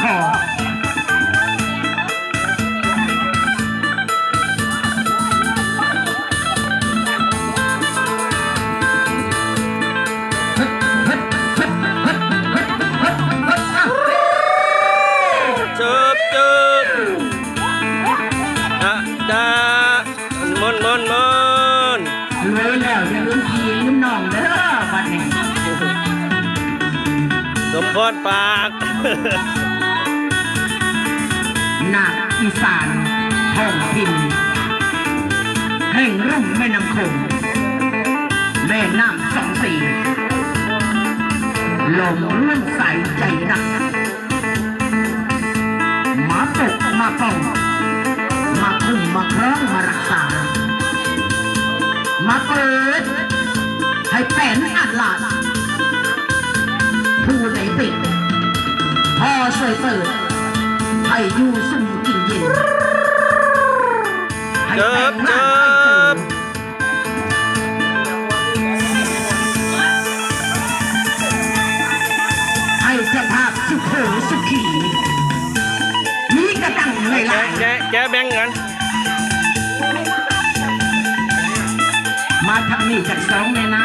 คอจิบจิบดาดามนมนมนเลยแล้วอย่าลืมพี่ลืมน้องเด้อบัดนี้สมพรปาก นาคอีสานท้องถิ่นแห่งรุ่มแม่น้ำคงแม่น้ำสองสีลมเลื่อนใสใจรักมาปกมาป้องมาคุ้มมาครองมารักษา มาเปิด ให้แป้นอัดหลาดผู้ใดปิดพอช่วยเปิด ให้อยู่สุ่มกินเย็นให้เจิแต่บงเจิงานให้เจอบให้เจ้าภาพสุขโขสุขีมีกระตังในแกลายแกแกแบ่งกันมาทางนี้จากสองเลยนะ